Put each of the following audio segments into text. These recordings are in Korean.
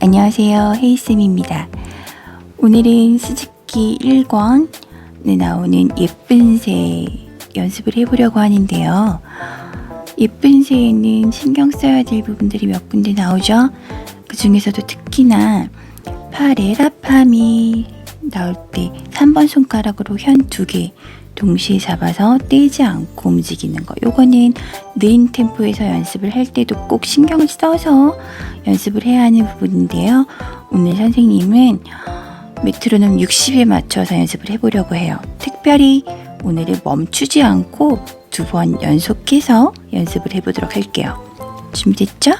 안녕하세요. 헤이쌤입니다. 오늘은 수직기 1권에 나오는 예쁜 새 연습을 해보려고 하는데요. 예쁜 새에는 신경 써야 될 부분들이 몇 군데 나오죠. 그 중에서도 특히나 파레라팜이 나올 때 3번 손가락으로 현두개 동시에 잡아서 떼지 않고 움직이는 거. 요거는 느린 템포에서 연습을 할 때도 꼭 신경을 써서 연습을 해야 하는 부분인데요. 오늘 선생님은 메트로놈 60에 맞춰서 연습을 해보려고 해요. 특별히 오늘은 멈추지 않고 두 번 연속해서 연습을 해보도록 할게요. 준비됐죠?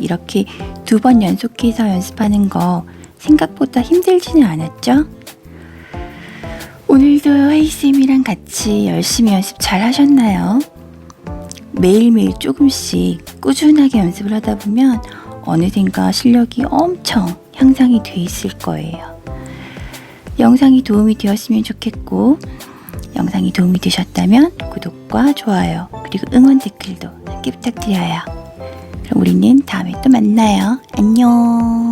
이렇게 두 번 연속해서 연습하는 거 생각보다 힘들지는 않았죠? 오늘도 헤이쌤이랑 같이 열심히 연습 잘 하셨나요? 매일매일 조금씩 꾸준하게 연습을 하다 보면 어느샌가 실력이 엄청 향상이 돼 있을 거예요. 영상이 도움이 되었으면 좋겠고, 영상이 도움이 되셨다면 구독과 좋아요, 그리고 응원 댓글도 함께 부탁드려요. 그럼 우리는 다음에 또 만나요. 안녕.